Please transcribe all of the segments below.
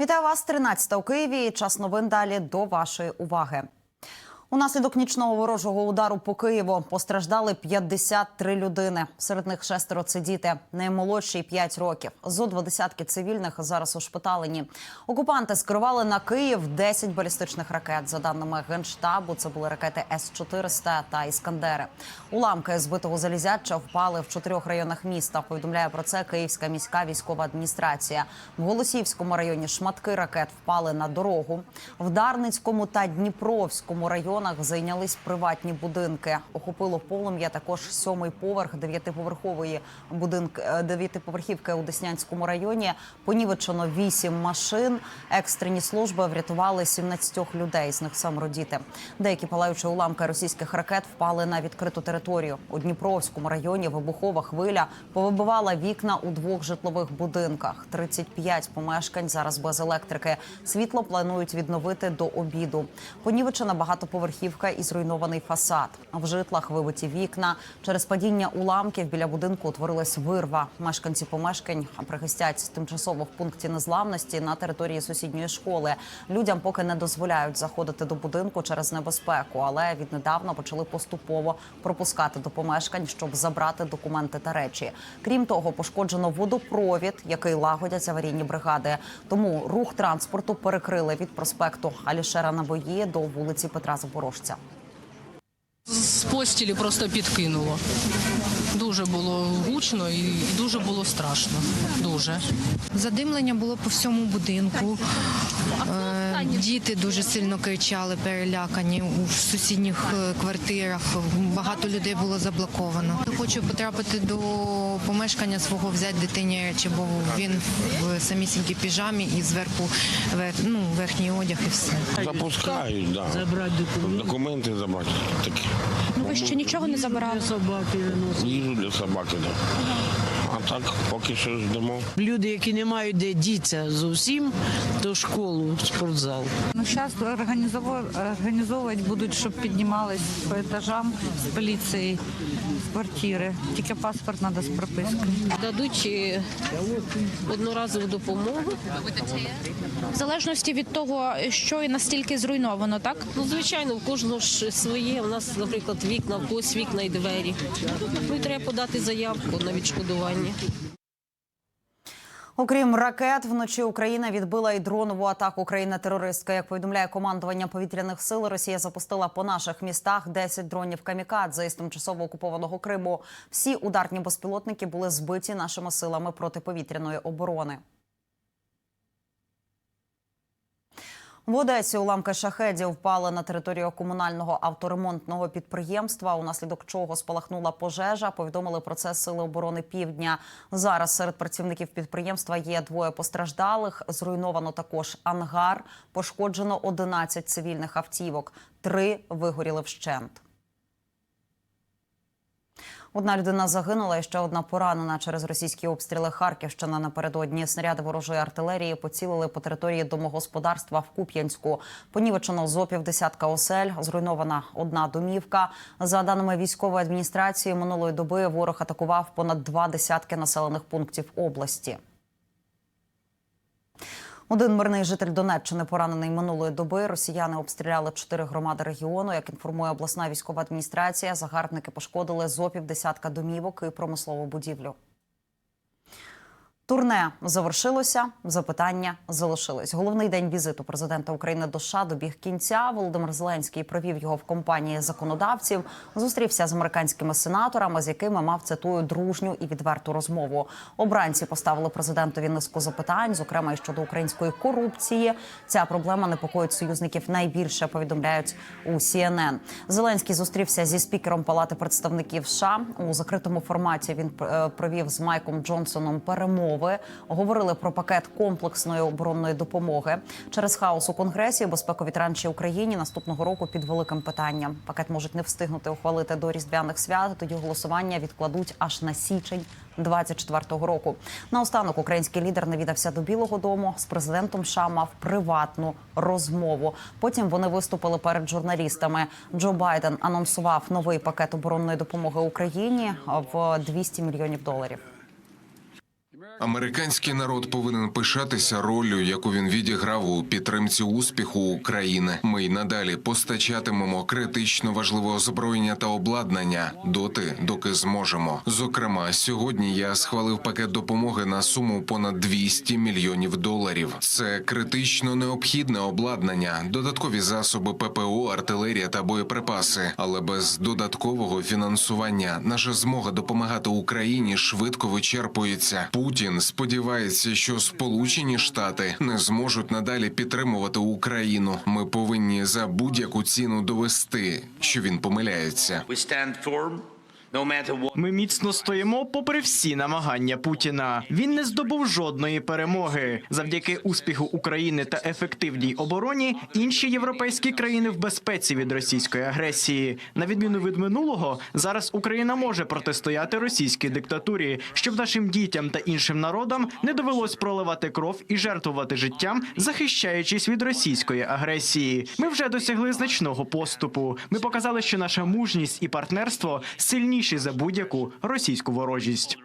Вітаю вас 13 у Києві. Час новин далі до вашої уваги. Унаслідок нічного ворожого удару по Києву постраждали 53 людини. Серед них шестеро це діти, наймолодші 5 років. Зо два десятки цивільних зараз ушпиталені. Окупанти скерували на Київ 10 балістичних ракет. За даними генштабу, це були ракети С-400 та Іскандери. Уламки збитого залізяча впали в чотирьох районах міста. Повідомляє про це Київська міська військова адміністрація. В Голосіївському районі шматки ракет впали на дорогу. В Дарницькому та Дніпровському районах зайнялись приватні будинки. Охопило полум'я також сьомий поверх дев'ятиповерхової будинк е, дев'ятиповерхівки у Деснянському районі. Понівечено вісім машин. Екстрені служби врятували 17 людей. З них семеро діти. Деякі палаючі уламки російських ракет впали на відкриту територію. У Дніпровському районі вибухова хвиля повибивала вікна у двох житлових будинках. 35 помешкань зараз без електрики. Світло планують відновити до обіду. Понівечена багатоповерхівка і зруйнований фасад. В житлах вибиті вікна. Через падіння уламків біля будинку утворилась вирва. Мешканці помешкань прихистять тимчасово в пункті незламності на території сусідньої школи. Людям поки не дозволяють заходити до будинку через небезпеку, але віднедавна почали поступово пропускати до помешкань, щоб забрати документи та речі. Крім того, пошкоджено водопровід, який лагодять аварійні бригади. Тому рух транспорту перекрили від проспекту Алішера Набої до вулиці Петра Запорожця. З постілі просто підкинуло. Дуже було гучно і дуже було страшно. Дуже. Задимлення було по всьому будинку. Діти дуже сильно кричали, перелякані у сусідніх е, квартирах. Багато людей було заблоковано. Хочу потрапити до помешкання свого, взяти дитині речі, бо він в самісінькій піжамі і зверху ну, верхній одяг і все. Запускають, да. Забрати документи. Документи забрати. Такі. Ну, ви ще нічого не забирали? Собаки. Їжу для собаки, да. Так, поки що ждемо. Люди, які не мають де діться зовсім, то школу, спортзал. Ну, зараз організовувати будуть, щоб піднімались по етажам з поліцією з квартири. Тільки паспорт треба з пропискою. Дадуть е, одноразову допомогу. В залежності від того, що і настільки зруйновано, так? Ну, звичайно, в кожного ж своє. У нас, наприклад, вікна, в когось вікна і двері. Ну і треба подати заявку на відшкодування. Окрім ракет, вночі Україна відбила і дронову атаку країна терористка. Як повідомляє командування повітряних сил, Росія запустила по наших містах 10 дронів камікадзе із тимчасово окупованого Криму. Всі ударні безпілотники були збиті нашими силами протиповітряної оборони. В Одесі уламки шахедів впали на територію комунального авторемонтного підприємства, унаслідок чого спалахнула пожежа. Повідомили про це сили оборони Півдня. Зараз серед працівників підприємства є двоє постраждалих. Зруйновано також ангар. Пошкоджено 11 цивільних автівок. Три вигоріли вщент. Одна людина загинула і ще одна поранена через російські обстріли Харківщина Напередодні снаряди ворожої артилерії поцілили по території домогосподарства в Куп'янську. Понівечено зо півдесятка осель, зруйнована одна домівка. За даними військової адміністрації, минулої доби ворог атакував понад два десятки населених пунктів області. Один мирний житель Донеччини поранений минулої доби. Росіяни обстріляли чотири громади регіону. Як інформує обласна військова адміністрація, загарбники пошкодили зо півдесятка домівок і промислову будівлю. Турне завершилося. Запитання залишились. Головний день візиту президента України до США добіг кінця. Володимир Зеленський провів його в компанії законодавців. Зустрівся з американськими сенаторами, з якими мав цитую дружню і відверту розмову. Обранці поставили президентові низку запитань, зокрема і щодо української корупції. Ця проблема непокоїть союзників найбільше. Повідомляють у CNN. Зеленський зустрівся зі спікером Палати представників США у закритому форматі. Він е, провів з Майком Джонсоном перемови. Говорили про пакет комплексної оборонної допомоги через хаос у конгресі. Безпекові транші Україні наступного року під великим питанням. Пакет можуть не встигнути ухвалити до різдвяних свят. Тоді голосування відкладуть аж на січень 24-го року. Наостанок український лідер навідався до Білого Дому з президентом США мав приватну розмову. Потім вони виступили перед журналістами. Джо Байден анонсував новий пакет оборонної допомоги Україні в 200 мільйонів доларів. Американський народ повинен пишатися роллю, яку він відіграв у підтримці успіху України. Ми й надалі постачатимемо критично важливе озброєння та обладнання доти, доки зможемо. Зокрема, сьогодні я схвалив пакет допомоги на суму понад 200 мільйонів доларів. Це критично необхідне обладнання, додаткові засоби ППО, артилерія та боєприпаси. Але без додаткового фінансування наша змога допомагати Україні швидко вичерпується. Путін сподівається, що Сполучені Штати не зможуть надалі підтримувати Україну. Ми повинні за будь-яку ціну довести, що він помиляється. Ми міцно стоїмо попри всі намагання Путіна. Він не здобув жодної перемоги. Завдяки успіху України та ефективній обороні інші європейські країни в безпеці від російської агресії. На відміну від минулого, зараз Україна може протистояти російській диктатурі, щоб нашим дітям та іншим народам не довелось проливати кров і жертвувати життям, захищаючись від російської агресії. Ми вже досягли значного поступу. Ми показали, що наша мужність і партнерство сильніші за будь-яку російську ворожість.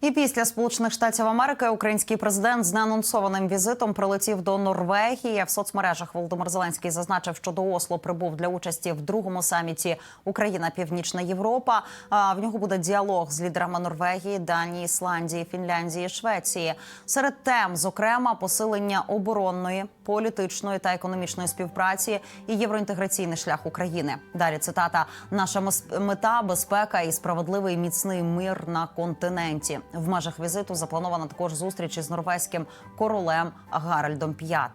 І після Сполучених Штатів Америки український президент з неанонсованим візитом прилетів до Норвегії. В соцмережах Володимир Зеленський зазначив, що до Осло прибув для участі в другому саміті Україна Північна Європа. В нього буде діалог з лідерами Норвегії, Данії, Ісландії, Фінляндії, Швеції. Серед тем, зокрема, посилення оборонної, політичної та економічної співпраці і євроінтеграційний шлях України. Далі цитата: наша мета безпека і справедливий міцний мир на континенті. В межах візиту запланована також зустріч із норвезьким королем Гаральдом V.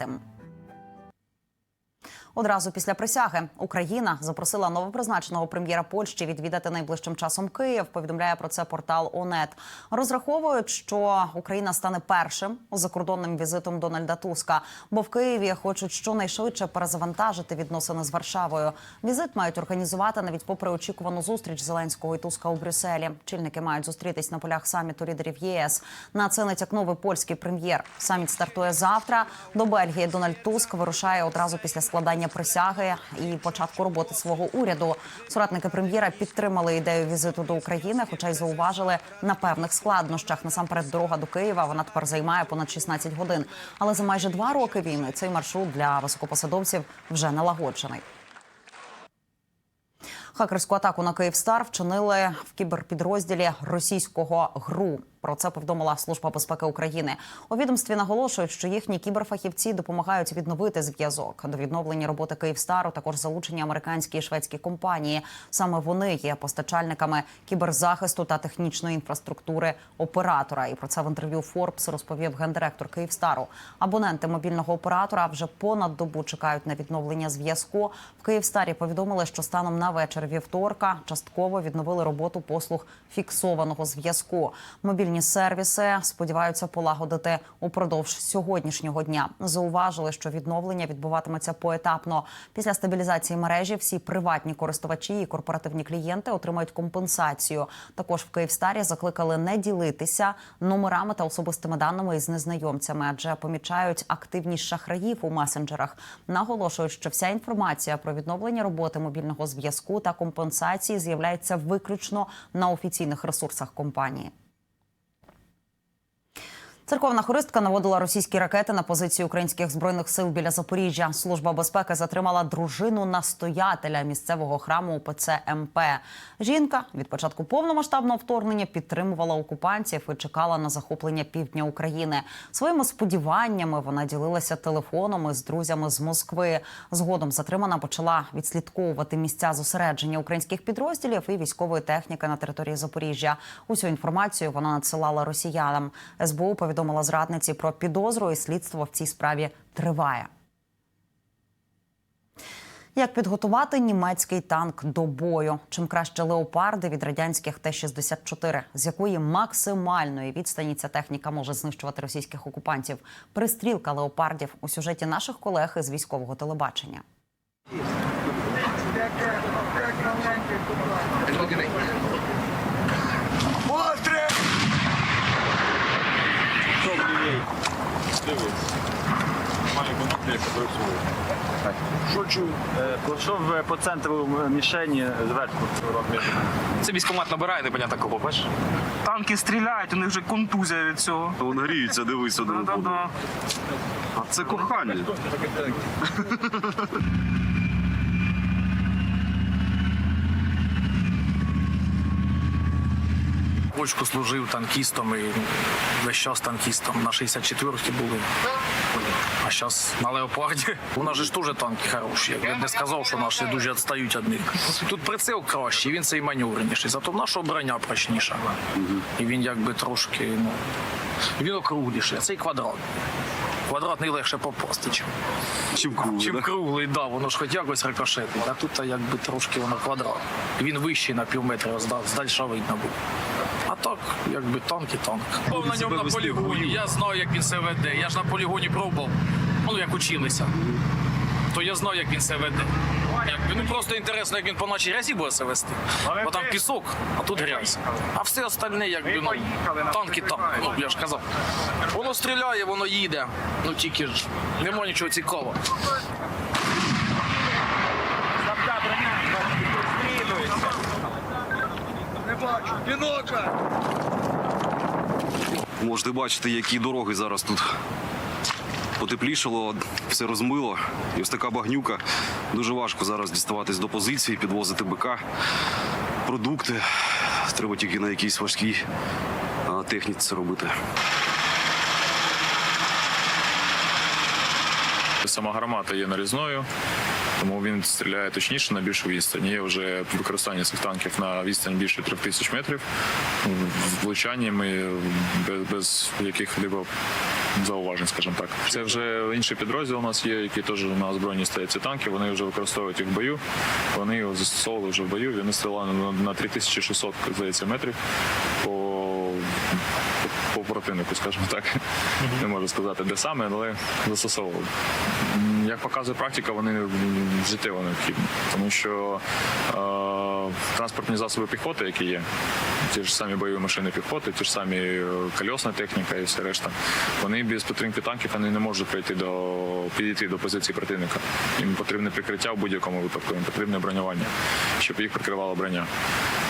Одразу після присяги Україна запросила новопризначеного прем'єра Польщі відвідати найближчим часом Київ. Повідомляє про це портал ОНЕТ. Розраховують, що Україна стане першим закордонним візитом Дональда Туска, бо в Києві хочуть щонайшвидше перезавантажити відносини з Варшавою. Візит мають організувати навіть попри очікувану зустріч Зеленського і Туска у Брюсселі. Чільники мають зустрітись на полях саміту лідерів ЄС. На це натякнув польський прем'єр. Саміт стартує завтра. До Бельгії Дональд Туск вирушає одразу після складання присяги і початку роботи свого уряду. Соратники прем'єра підтримали ідею візиту до України, хоча й зауважили на певних складнощах. Насамперед, дорога до Києва вона тепер займає понад 16 годин. Але за майже два роки війни цей маршрут для високопосадовців вже налагоджений. Хакерську атаку на Київстар вчинили в кіберпідрозділі російського ГРУ. Про це повідомила Служба безпеки України. У відомстві наголошують, що їхні кіберфахівці допомагають відновити зв'язок. До відновлення роботи Київстару також залучені американські і шведські компанії. Саме вони є постачальниками кіберзахисту та технічної інфраструктури оператора. І про це в інтерв'ю Forbes розповів гендиректор Київстару. Абоненти мобільного оператора вже понад добу чекають на відновлення зв'язку. В Київстарі повідомили, що станом на вечір вівторка частково відновили роботу послуг фіксованого зв'язку. Мобільні сервіси сподіваються полагодити упродовж сьогоднішнього дня. Зауважили, що відновлення відбуватиметься поетапно. Після стабілізації мережі всі приватні користувачі і корпоративні клієнти отримають компенсацію. Також в Київстарі закликали не ділитися номерами та особистими даними із незнайомцями, адже помічають активність шахраїв у месенджерах. Наголошують, що вся інформація про відновлення роботи мобільного зв'язку та компенсації з'являється виключно на офіційних ресурсах компанії. Церковна хористка наводила російські ракети на позиції українських збройних сил біля Запоріжжя. Служба безпеки затримала дружину настоятеля місцевого храму УПЦ МП. Жінка від початку повномасштабного вторгнення підтримувала окупантів і чекала на захоплення півдня України. Своїми сподіваннями вона ділилася телефонами з друзями з Москви. Згодом затримана почала відслідковувати місця зосередження українських підрозділів і військової техніки на території Запоріжжя. Усю інформацію вона надсилала росіянам. СБУ повідомила зрадниці про підозру, і слідство в цій справі триває. Як підготувати німецький танк до бою? Чим краще леопарди від радянських Т-64? З якої максимальної відстані ця техніка може знищувати російських окупантів? Пристрілка леопардів у сюжеті наших колег із військового телебачення. Має бути, як працює. Шучу. Пройшов по центру мішені зверху. Це військомат набирає, непонятно кого, бачиш? Танки стріляють, у них вже контузія від цього. Вони гріються, дивись один. Да-да-да. А це кохання. Очку служив танкістом і весь час танкістом. На 64-ті були. А зараз на леопарді. У нас же ж теж танки хороші. Я б не сказав, що наші дуже відстають від них. Тут прицел кращий, він цей маневреніший. Зато нашого броня прочніша. І він якби трошки, ну. Він округліший, а цей квадрат. Квадратний легше попасти, чим, Чим круглий, чим да? круглий, да, воно ж хоч якось рикошетить, а тут якби трошки воно квадрат. Він вищий на пів метра, здальша видно буде. Так, якби танк і танк. Був на ньому на полігоні. Я знаю, як він себе веде. Я ж на полігоні пробував. Ну, як училися. То я знаю, як він себе веде. Якби, ну просто інтересно, як він по нашій грязі буде себе вести. Бо там пісок, а тут грязь. А все остальне, якби ну, танк і танк. Ну, я ж казав. Воно стріляє, воно їде. Ну тільки ж нема нічого цікавого. Можете бачити, які дороги зараз тут потеплішало, все розмило. І ось така багнюка. Дуже важко зараз діставатись до позиції, підвозити БК, продукти. Треба тільки на якійсь важкій техніці це робити. Сама гармата є нарізною, тому він стріляє точніше на більшу відстань. Є вже використання цих танків на відстань більше трьох тисяч метрів. В влучанні ми без, без яких-либо зауважень, скажімо так. Це вже інший підрозділ у нас є, який теж на озброєнні стоять ці танки. Вони вже використовують їх в бою. Вони його застосовували вже в бою. Вони стріляли на 3600, здається, метрів по по противнику, скажімо так. Не можу сказати, де саме, але застосовували. Як показує практика, вони життєво необхідні, тому що е, транспортні засоби піхоти, які є, ті ж самі бойові машини піхоти, ті ж самі е, кольосна техніка і все решта, вони без підтримки танків вони не можуть прийти до підійти до позиції противника. Їм потрібне прикриття в будь-якому випадку, їм потрібне бронювання, щоб їх прикривала броня.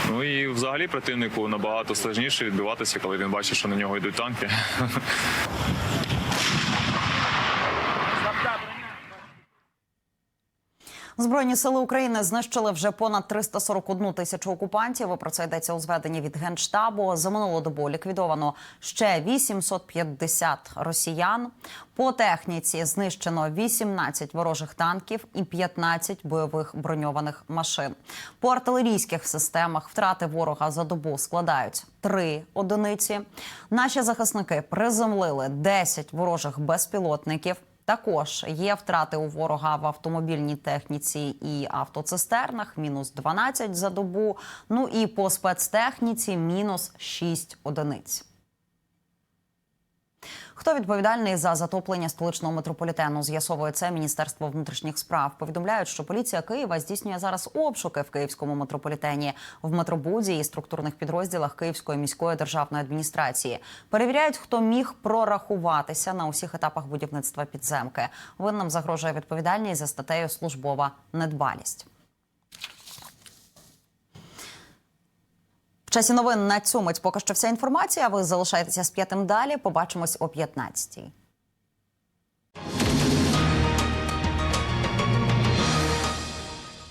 Ну і взагалі противнику набагато складніше відбиватися, коли він бачить, що на нього йдуть танки. Збройні сили України знищили вже понад 341 тисячу окупантів. Про це йдеться у зведенні від генштабу. За минулу добу ліквідовано ще 850 росіян. По техніці знищено 18 ворожих танків і 15 бойових броньованих машин. По артилерійських системах втрати ворога за добу складають 3 одиниці. Наші захисники приземлили 10 ворожих безпілотників. Також є втрати у ворога в автомобільній техніці і автоцистернах мінус 12 за добу. Ну і по спецтехніці мінус 6 одиниць. Хто відповідальний за затоплення столичного метрополітену? З'ясовує це Міністерство внутрішніх справ. Повідомляють, що поліція Києва здійснює зараз обшуки в київському метрополітені в метробуді і структурних підрозділах Київської міської державної адміністрації. Перевіряють, хто міг прорахуватися на усіх етапах будівництва підземки. Винним загрожує відповідальність за статтею службова недбалість. Часі новин на цьому поки що вся інформація. Ви залишаєтеся з п'ятим далі. Побачимось о 15-й.